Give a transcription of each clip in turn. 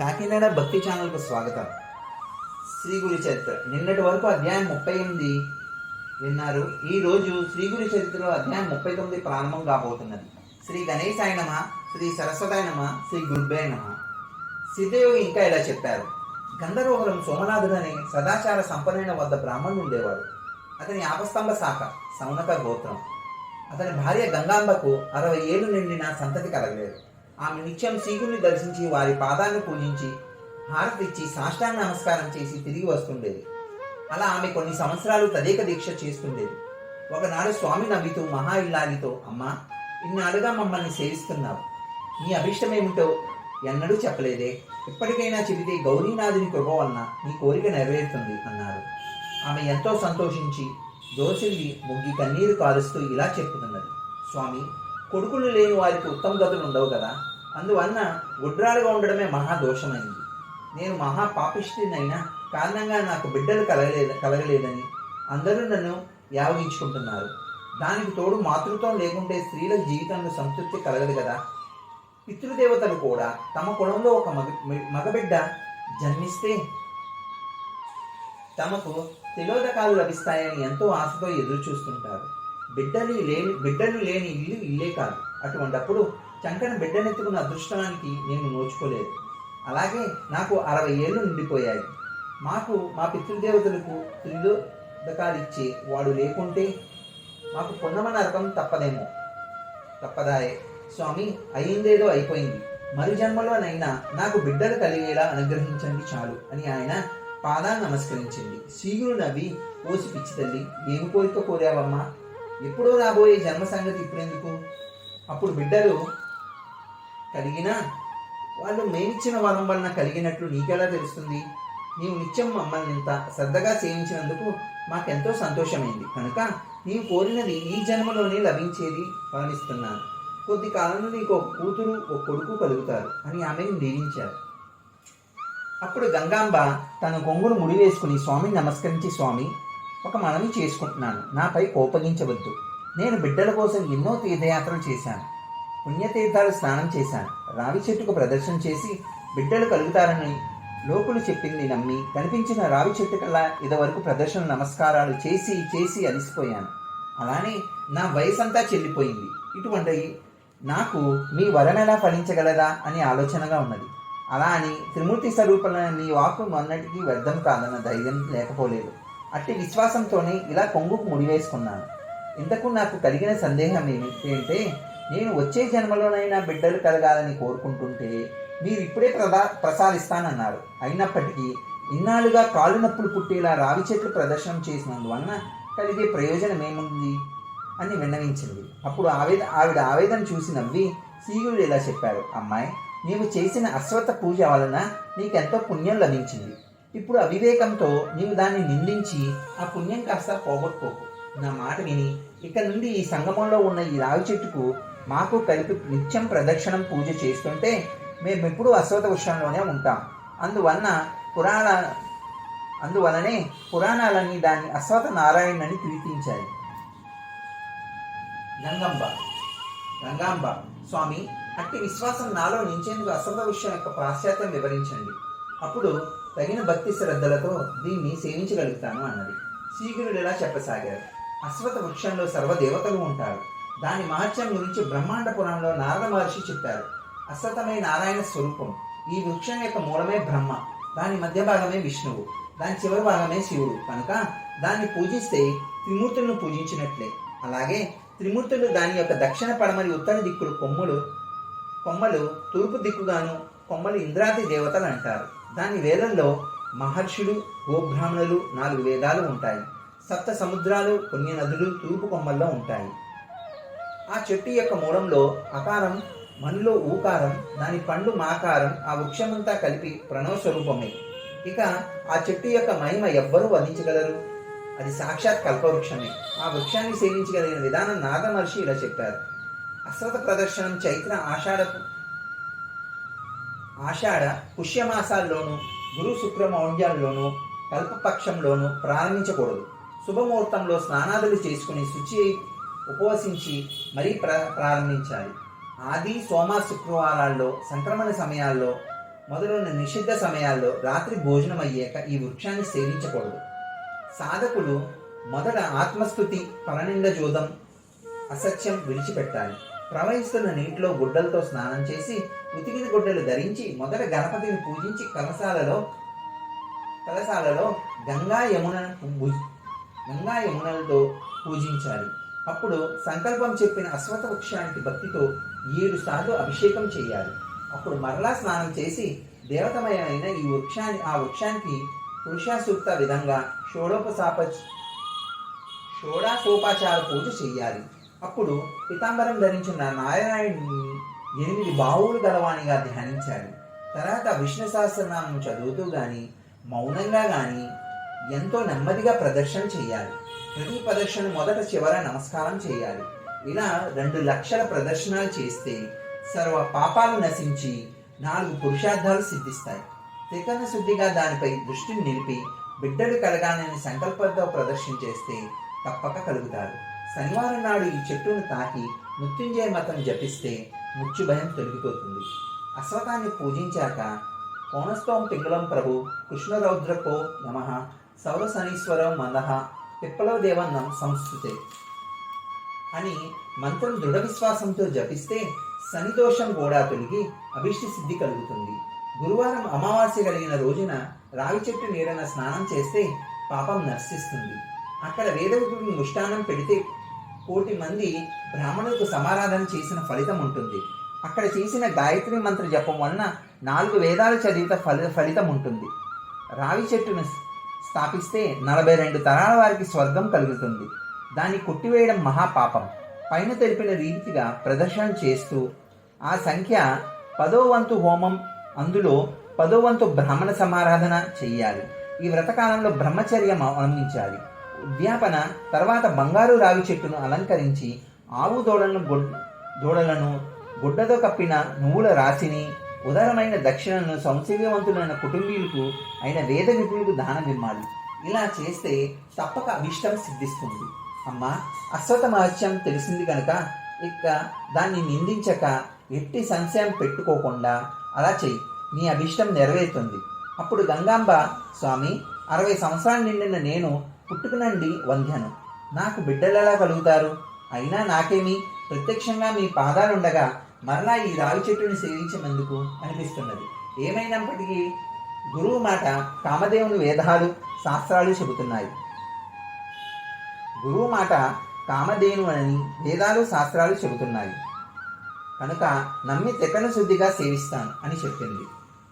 కాకినాడ భక్తి ఛానల్కు స్వాగతం. శ్రీ గురి చరిత్ర. నిన్నటి వరకు అధ్యాయం ముప్పై ఎనిమిది విన్నారు. ఈ రోజు శ్రీ గురి చరిత్రలో అధ్యాయం ముప్పై తొమ్మిది ప్రారంభం కాబోతున్నది. శ్రీ గణేశాయ నమ శ్రీ సరస్వతాయ నమ శ్రీ గురుభ్యాయ నమ. సిద్ధయోగి ఇంకా ఇలా చెప్పారు. గంధర్వపురం సోమనాథుడు అనే సదాచార సంపన్నుల వద్ద బ్రాహ్మణుడు ఉండేవాడు. అతని ఆపస్తంభ శాఖ సౌనక గోత్రం. అతని భార్య గంగాంబకు అరవై ఏళ్ళు నిండిన సంతతి కలగలేదు. ఆమె నిత్యం సీకుల్ని దర్శించి వారి పాదాలను పూజించి హారతిచ్చి సాష్టాంగ నమస్కారం చేసి తిరిగి వస్తుండేది. అలా ఆమె కొన్ని సంవత్సరాలు తదేక దీక్ష చేస్తుండేది. ఒకనాడు స్వామి నవ్వుతూ మహా ఇల్లాలితో అమ్మా ఇన్నాళ్ళుగా మమ్మల్ని సేవిస్తున్నావు. నీ అభిష్టమేమిటో ఎన్నడూ చెప్పలేదే. ఇప్పటికైనా చెబితే గౌరీనాథుని కృప వలన నీ కోరిక నెరవేరుతుంది అన్నారు. ఆమె ఎంతో సంతోషించి దోసిల్లి ముగ్గి కన్నీరు కారుస్తూ ఇలా చెప్పుతున్నది స్వామి కొడుకులు లేని వారికి ఉత్తమ గతులు ఉండవు కదా? అందువలన గుడ్రాలుగా ఉండడమే మహా దోషమైంది నేను మహా పాపిష్టినైనా కారణంగా నాకు బిడ్డలు కలగలేదు కలగలేదని అందరూ నన్ను యావగించుకుంటున్నారు. దానికి తోడు మాతృత్వం లేకుంటే స్త్రీల జీవితంలో సంతృప్తి కలగదు కదా. పితృదేవతలు కూడా తమ కులంలో ఒక మగ మగబిడ్డ జన్మిస్తే తమకు తిలోదకాలు లభిస్తాయని ఎంతో ఆశతో ఎదురు చూస్తుంటారు బిడ్డలు లేని బిడ్డలు లేని ఇల్లు ఇల్లే కాదు. అటువంటప్పుడు చంకన బిడ్డనెత్తుకున్న అదృష్టానికి నేను నోచుకోలేదు. అలాగే నాకు అరవై ఏళ్ళు నిండిపోయాయి. మాకు మా పితృదేవతలకు త్రిలోదకాలిచ్చే వాడు లేకుంటే మాకు పున్నమ నరకం తప్పదేమో. తప్పదాయే. స్వామి అయిందేదో అయిపోయింది. మరి జన్మలోనైనా నాకు బిడ్డలు కలిగేలా అనుగ్రహించండి చాలు అని ఆయన పాదాన్ని నమస్కరించింది. శ్రీగురు నవ్వి ఓసి పిచ్చి తల్లి ఏమి కోరిక కోరావమ్మా? ఎప్పుడో రాబోయే జన్మ సంగతి ఇప్పుడెందుకు? అప్పుడు బిడ్డలు కలిగినా వాళ్ళు మేమిచ్చిన వరం వలన కలిగినట్లు నీకెలా తెలుస్తుంది? నీవు నిత్యం మమ్మల్ని ఇంత శ్రద్ధగా సేవించినందుకు మాకెంతో సంతోషమైంది. కనుక నీవు కోరినది ఈ జన్మలోనే లభించేది భావిస్తున్నాను కొద్ది కాలంలో నీకు ఒక కూతురు ఒక కొడుకు కలుగుతారు అని ఆమెను దీవించారు అప్పుడు గంగాంబ తన కొంగును ముడివేసుకుని స్వామిని నమస్కరించి స్వామి ఒక మనవి చేసుకుంటున్నాను. నాపై కోపగించవద్దు. నేను బిడ్డల కోసం ఎన్నో తీర్థయాత్రలు చేశాను. పుణ్యతీర్థాలు స్నానం చేశాను. రావి చెట్టుకు ప్రదర్శన చేసి బిడ్డలు కలుగుతారని లోకులు చెప్పింది నమ్మి కనిపించిన రావి చెట్టు కల్లా ఇదివరకు ప్రదర్శన నమస్కారాలు చేసి చేసి అలిసిపోయాను. అలానే నా వయసంతా చెల్లిపోయింది. ఇటువంటి నాకు మీ వరం ఎలా ఫలించగలదా అని ఆలోచనగా ఉన్నది. అలా అని త్రిమూర్తి స్వరూపమైన మీ వాకు మొన్నటికి వ్యర్థం కాదన్న ధైర్యం లేకపోలేదు. అట్టి విశ్వాసంతోనే ఇలా కొంగుకు ముడివేసుకున్నాను. ఇంతకు నాకు కలిగిన సందేహం ఏమిటంటే నేను వచ్చే జన్మలోనైనా బిడ్డలు కలగాలని కోరుకుంటుంటే మీరు ఇప్పుడే ప్రదా ప్రసాదిస్తానన్నారు. అయినప్పటికీ ఇన్నాళ్ళుగా కాళ్ళు నొప్పులు పుట్టేలా రావి చెట్లు ప్రదర్శనం చేసినందువలన కలిగే ప్రయోజనం ఏముంది? అని విన్నవించింది. అప్పుడు ఆవేద ఆవిడ ఆవేదన చూసి నవ్వి సీగుడు ఇలా చెప్పాడు. అమ్మాయి నీవు చేసిన అశ్వత్థ పూజ వలన నీకెంతో పుణ్యం లభించింది. ఇప్పుడు అవివేకంతో నీవు దాన్ని నిందించి ఆ పుణ్యం కాస్త పోగొట్టుకోకు. నా మాట విని ఇక్కడ నుండి ఈ సంగమంలో ఉన్న ఈ రావి చెట్టుకు మాకు కలిపి నిత్యం ప్రదక్షిణం పూజ చేస్తుంటే మేము ఎప్పుడూ అశ్వత వృక్షంలోనే ఉంటాం. అందువలన పురాణ అందువలనే పురాణాలన్నీ దాన్ని అశ్వత నారాయణని కీర్తించాయి గంగంబ గంగాంబ స్వామి అట్టి విశ్వాసం నాలో నించేందుకు అశ్వత వృక్షం యొక్క పాశ్చాత్యం వివరించండి. అప్పుడు తగిన భక్తి శ్రద్ధలతో దీన్ని సేవించగలుగుతాను అన్నది. శ్రీగురుడు ఇలా చెప్పసాగారు. అశ్వత వృక్షంలో సర్వదేవతలు ఉంటారు. దాని మహత్యం గురించి బ్రహ్మాండ పురాణంలో నారద మహర్షి చెప్పారు. అసతమే నారాయణ స్వరూపం. ఈ వృక్షం యొక్క మూలమే బ్రహ్మ. దాని మధ్య భాగమే విష్ణువు. దాని చివరి భాగమే శివుడు. కనుక దాన్ని పూజిస్తే త్రిమూర్తులను పూజించినట్లే. అలాగే త్రిమూర్తులు దాని యొక్క దక్షిణ పడమరి ఉత్తర దిక్కులు కొమ్ములు కొమ్మలు తూర్పు దిక్కుగాను కొమ్మలు ఇంద్రాది దేవతలు అంటారు. దాని వేదంలో మహర్షులు గోబ్రాహ్మణులు నాలుగు వేదాలు ఉంటాయి. సప్త సముద్రాలు పుణ్య నదులు తూర్పు కొమ్మల్లో ఉంటాయి. ఆ చెట్టు యొక్క మూలంలో అకారం మనులో ఊకారం దాని పండు మాకారం ఆ వృక్షమంతా కలిపి ప్రణవ స్వరూపమే ఇక ఆ చెట్టు యొక్క మహిమ ఎవ్వరూ వర్ణించగలరు? అది సాక్షాత్ కల్పవృక్షమే. ఆ వృక్షాన్ని సేవించగలిగిన విధానం నాద మహర్షి ఇలా చెప్పారు. అశ్వత ప్రదర్శనం చైత్ర ఆషాఢ ఆషాఢ పుష్యమాసాల్లోనూ గురు శుక్ర మౌండ్యాల్లోనూ కల్పపక్షంలోనూ ప్రారంభించకూడదు. శుభముహూర్తంలో స్నానాదులు చేసుకుని శుచి ఉపవసించి మరీ ప్ర ప్రారంభించాలి. ఆది సోమ శుక్రవారాల్లో సంక్రమణ సమయాల్లో మొదలైన నిషిద్ధ సమయాల్లో రాత్రి భోజనం అయ్యాక ఈ వృక్షాన్ని సేవించకూడదు. సాధకుడు మొదట ఆత్మస్థుతి పరనింద జోదం అసత్యం విడిచిపెట్టాలి. ప్రవహిస్తున్న నీటిలో గుడ్డలతో స్నానం చేసి ఉతికిన గుడ్డలు ధరించి మొదట గణపతిని పూజించి కలశాలలో కలశాలలో గంగా యమున గంగా యమునలతో పూజించాలి. అప్పుడు సంకల్పం చెప్పిన అశ్వత వృక్షానికి భక్తితో ఏడు సార్లు అభిషేకం చేయాలి. అప్పుడు మరలా స్నానం చేసి దేవతమయమైన ఈ వృక్షాన్ని ఆ వృక్షానికి పురుషాసూక్త విధంగా షోడోపసాప షోడాసోపాచార పూజ చేయాలి. అప్పుడు పితాంబరం ధరించిన నారాయణుని ఎనిమిది బావులు గలవాణిగా ధ్యానించాలి. తర్వాత విష్ణు సహస్రనామం చదువుతూ గాని మౌనంగా గాని ఎంతో నెమ్మదిగా ప్రదర్శన చేయాలి. ప్రతి ప్రదర్శన మొదట చివర నమస్కారం చేయాలి. ఇలా రెండు లక్షల ప్రదర్శనలు చేస్తే సర్వ పాపాలు నశించి నాలుగు పురుషార్థాలు సిద్ధిస్తాయి. త్రికరణ శుద్ధిగా దానిపై దృష్టిని నిలిపి బిడ్డలు కలగాలని సంకల్పంతో ప్రదర్శన చేస్తే తప్పక కలుగుతారు. శనివారం నాడు ఈ చెట్టును తాకి మృత్యుంజయ మతం జపిస్తే ముచ్చు భయం తొలగిపోతుంది. అశ్వతాన్ని పూజించాక కోణస్తోం పింగళం ప్రభు కృష్ణరౌద్రకో నమ సౌర శనీశ్వరం మందహ పిప్పలో దేవన్నం సంస్కృతే అని మంత్రం దృఢ విశ్వాసంతో జపిస్తే శనిదోషం కూడా తొలగి అభిష్టి సిద్ధి కలుగుతుంది. గురువారం అమావాస్య కలిగిన రోజున రావి చెట్టు నీడన స్నానం చేస్తే పాపం నర్శిస్తుంది అక్కడ వేదవిధుడిని ముష్టానం పెడితే కోటి మంది బ్రాహ్మణులకు సమారాధన చేసిన ఫలితం ఉంటుంది. అక్కడ చేసిన గాయత్రి మంత్ర జపం వలన నాలుగు వేదాలు చదివిత ఫలి ఫలితం ఉంటుంది. రావి చెట్టును స్థాపిస్తే నలభై రెండు తరాల వారికి స్వర్గం కలుగుతుంది. దాన్ని కొట్టివేయడం మహాపాపం. పైన తెలిపిన రీతిగా ప్రదర్శన చేస్తూ ఆ సంఖ్య పదో వంతు హోమం అందులో పదో వంతు బ్రాహ్మణ సమారాధన చెయ్యాలి. ఈ వ్రతకాలంలో బ్రహ్మచర్యం అవలంబించాలి. ఉద్యాపన తర్వాత బంగారు రావి చెట్టును అలంకరించి ఆవు దూడలను గొడ్ దూడలను గుడ్డతో కప్పిన నువ్వుల రాశిని ఉదారమైన దక్షిణను సౌశల్యవంతులైన కుటుంబీయులకు అయిన వేద విధులకు దానం ఇవ్వాలి ఇలా చేస్తే తప్పక అభిష్టం సిద్ధిస్తుంది. అమ్మా అశ్వత మహత్యం తెలిసింది కనుక ఇక దాన్ని నిందించక ఎట్టి సంశయం పెట్టుకోకుండా అలా చెయ్యి. నీ అభిష్టం నెరవేరుతుంది. అప్పుడు గంగాంబ స్వామి అరవై సంవత్సరాలు నిండిన నేను పుట్టుకునండి వంధ్యను. నాకు బిడ్డలు ఎలా కలుగుతారు? అయినా నాకేమి? ప్రత్యక్షంగా మీ పాదాలుండగా మరలా ఈ రావి చెట్టుని సేవించినందుకు అనిపిస్తున్నది. ఏమైనప్పటికీ గురువు మాట కామదేవుని వేదాలు శాస్త్రాలు చెబుతున్నాయి. గురువు మాట కామధేను అని వేదాలు శాస్త్రాలు చెబుతున్నాయి. కనుక నమ్మి తెకను శుద్ధిగా సేవిస్తాను అని చెప్పింది.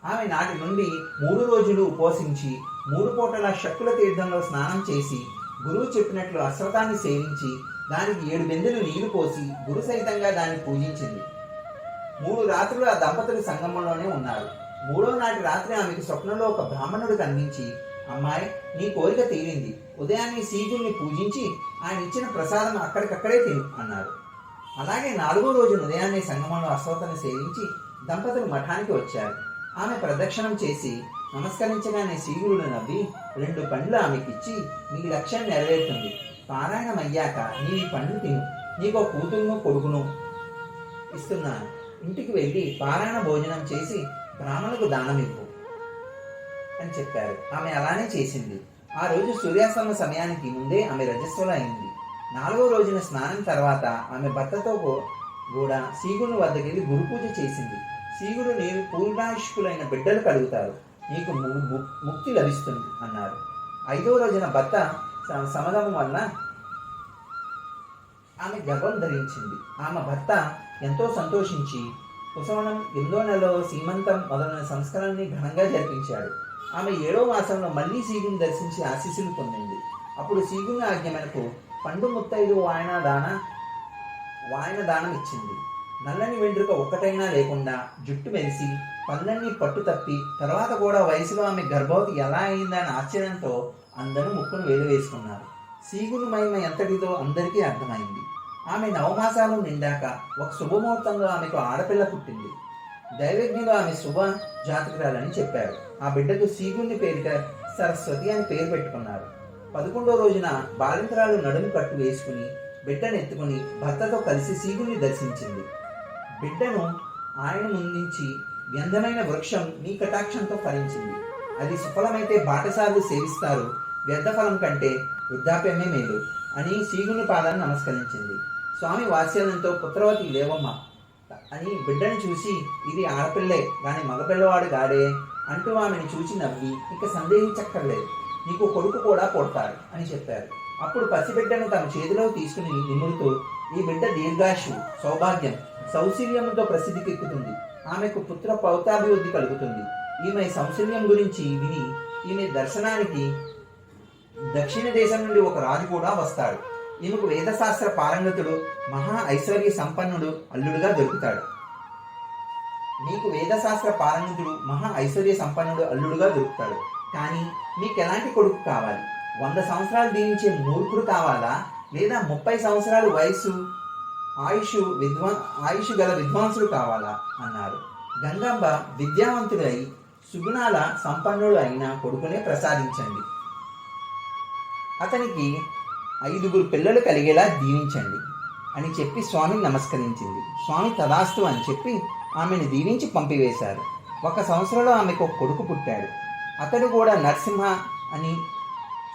ఆమె నాటి నుండి మూడు రోజులు ఉపవసించి మూడు పూటల శక్కుల తీర్థంలో స్నానం చేసి గురువు చెప్పినట్లు అశ్వతాన్ని సేవించి దానికి ఏడు బిందెలు నీళ్ళు పోసి గురు సహితంగా దాన్ని పూజించింది. మూడు రాత్రులు ఆ దంపతులు సంగమంలోనే ఉన్నారు. మూడో నాటి రాత్రి ఆమెకు స్వప్నంలో ఒక బ్రాహ్మణుడు కనిపించి అమ్మాయి నీ కోరిక తీరింది. ఉదయాన్నే సీజుల్ని పూజించి ఆయన ఇచ్చిన ప్రసాదం అక్కడికక్కడే తిను అన్నారు. అలాగే నాలుగో రోజు ఉదయాన్నే సంగమంలో అశ్వతను సేవించి దంపతులు మఠానికి వచ్చారు. ఆమె ప్రదక్షిణం చేసి నమస్కరించగానే సీగుడు నవ్వి రెండు పండ్లు ఆమెకిచ్చి నీ లక్ష్యం నెరవేరుతుంది. పారాయణం అయ్యాక నీ పండ్లు తిను. నీకో కూతురును కొడుకును ఇస్తున్నాను. ఇంటికి వెళ్ళి పారాయణ భోజనం చేసి బ్రాహ్మణులకు దానం ఇవ్వు అని చెప్పారు. ఆమె అలానే చేసింది. ఆ రోజు సూర్యాస్తమ సమయానికి ముందే ఆమె రజస్వల అయింది. నాలుగో రోజున స్నానం తర్వాత ఆమె భర్తతో కూడా సీగుని వద్దకెళ్ళి గురు పూజ చేసింది. సీగుడు నీవు పూర్ణాయుష్కులైన బిడ్డలు కలుగుతారు. నీకు ము- ము- ముక్తి లభిస్తుంది అన్నారు. ఐదో రోజున భర్త సమదము సమగమం వలన ఆమె గర్భం ధరించింది. ఆమె భర్త ఎంతో సంతోషించి కుసవనం ఎనిమిదో నెలలో సీమంతం మొదలైన సంస్కరణని ఘనంగా జరిపించాడు. ఆమె ఏడో మాసంలో మళ్ళీ సీగుని దర్శించి ఆశీస్సులు పొందింది. అప్పుడు సీగుని ఆజ్ఞ మేరకు పండు ముత్తైదు వాయన దాన వాయన దానం ఇచ్చింది. నల్లని వెంట్రుక ఒక్కటైనా లేకుండా జుట్టు మెరిసి పళ్ళన్నీ పట్టు తప్పి తర్వాత కూడా వయసులో ఆమె గర్భవతి ఎలా అయిందని ఆశ్చర్యంతో అందరూ ముక్కును వేలు వేసుకున్నారు. సీగుని మహిమ ఎంతటిదో అందరికీ అర్థమైంది. ఆమె నవమాసాలు నిండాక ఒక శుభముహూర్తంలో ఆమెకు ఆడపిల్ల పుట్టింది. దైవజ్ఞులు ఆమె శుభ జాతకురాలని చెప్పారు. ఆ బిడ్డకు సీగుని పేరిట సరస్వతి అని పేరు పెట్టుకున్నారు. పదకొండో రోజున బాలింతరాలు నడుము కట్టు వేసుకుని బిడ్డను ఎత్తుకుని భర్తతో కలిసి సీగుని దర్శించింది. బిడ్డను ఆయన ముందించి వ్యర్థమైన వృక్షం నీ కటాక్షంతో ఫలించింది. అది సుఫలమైతే బాటసార్లు సేవిస్తారు. వ్యర్థఫలం కంటే వృద్ధాప్యమే మేలు అని సీగుని పాదాన్ని నమస్కరించింది. స్వామి వాత్సల్యంతో పుత్రవతి లేవమ్మ అని బిడ్డను చూసి ఇది ఆడపిల్లే దాని మగపిల్లవాడు గాడే అంటూ ఆమెను చూచి నవ్వి ఇక సందేహించక్కర్లేదు నీకు కొడుకు కూడా పుడతాడు అని చెప్పారు. అప్పుడు పసిబిడ్డను తన చేతిలో తీసుకుని నిమురుతూ ఈ బిడ్డ దీర్ఘాశు సౌభాగ్యం సౌశల్యముతో ప్రసిద్ధికెక్కుతుంది. ఆమెకు పుత్ర పౌతాభివృద్ధి కలుగుతుంది. ఈమె సౌశల్యం గురించి విని ఈమె దర్శనానికి దక్షిణ దేశం నుండి ఒక రాజు కూడా వస్తాడు. ఈమెకు వేదశాస్త్ర పారంగతుడు మహా ఐశ్వర్య సంపన్నుడు అల్లుడుగా దొరుకుతాడు. మీకు వేదశాస్త్ర పారంగతుడు మహా ఐశ్వర్య సంపన్నుడు అల్లుడుగా దొరుకుతాడు. కానీ మీకు ఎలాంటి కొడుకు కావాలి? వంద సంవత్సరాలు దీవించే మూర్ఖుడు కావాలా? లేదా ముప్పై సంవత్సరాలు వయస్సు ఆయుష్ విద్వా ఆయుష్ గల విద్వాంసుడు కావాలా? అన్నారు. గంగమ్మ విద్యావంతుడై సుగుణాల సంపన్నుడు అయిన కొడుకునే ప్రసాదించండి. అతనికి ఐదుగురు పిల్లలు కలిగేలా దీవించండి అని చెప్పి స్వామిని నమస్కరించింది. స్వామి తదాస్తు అని చెప్పి ఆమెను దీవించి పంపివేశారు. ఒక సంవత్సరంలో ఆమెకు ఒక కొడుకు పుట్టాడు. అతడు కూడా నరసింహ అని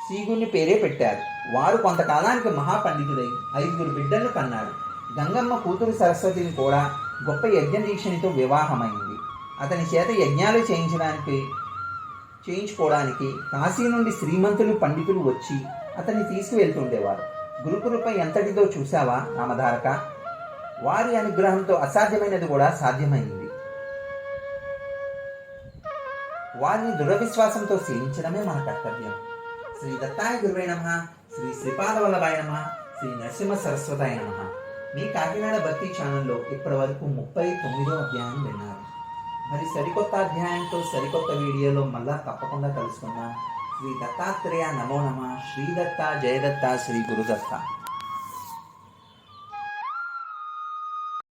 సీగుని పేరే పెట్టారు. వారు కొంతకాలానికి మహాపండితుడై ఐదుగురు బిడ్డలను కన్నాడు గంగమ్మ కూతురు సరస్వతిని కూడా గొప్ప యజ్ఞ దీక్షనితో వివాహమైంది. అతని చేత యజ్ఞాలు చేయించడానికి చేయించుకోవడానికి కాశీ నుండి శ్రీమంతులు పండితులు వచ్చి అతన్ని తీసుకువెళ్తుండేవారు. గురుకులపై ఎంతటిదో చూశావా నామధారక వారి అనుగ్రహంతో అసాధ్యమైనది కూడా సాధ్యమైంది. వారిని దృఢ విశ్వాసంతో సేవించడమే మన కర్తవ్యం. శ్రీ దత్తాయ గురువై నమ. శ్రీ శ్రీపాద వల్లభాయ నమ. శ్రీ నరసింహ సరస్వతాయ నమ. మీ కాకినాడ భక్తి ఛానల్లో ఇప్పటి వరకు ముప్పై తొమ్మిదో అధ్యాయం విన్నారు. మరి సరికొత్త అధ్యాయంతో సరికొత్త వీడియోలో మళ్ళా తప్పకుండా కలుసుకుందాం. శ్రీ దత్తాత్రేయ నమో నమ. శ్రీ దత్త జయదత్త శ్రీ గురుదత్త.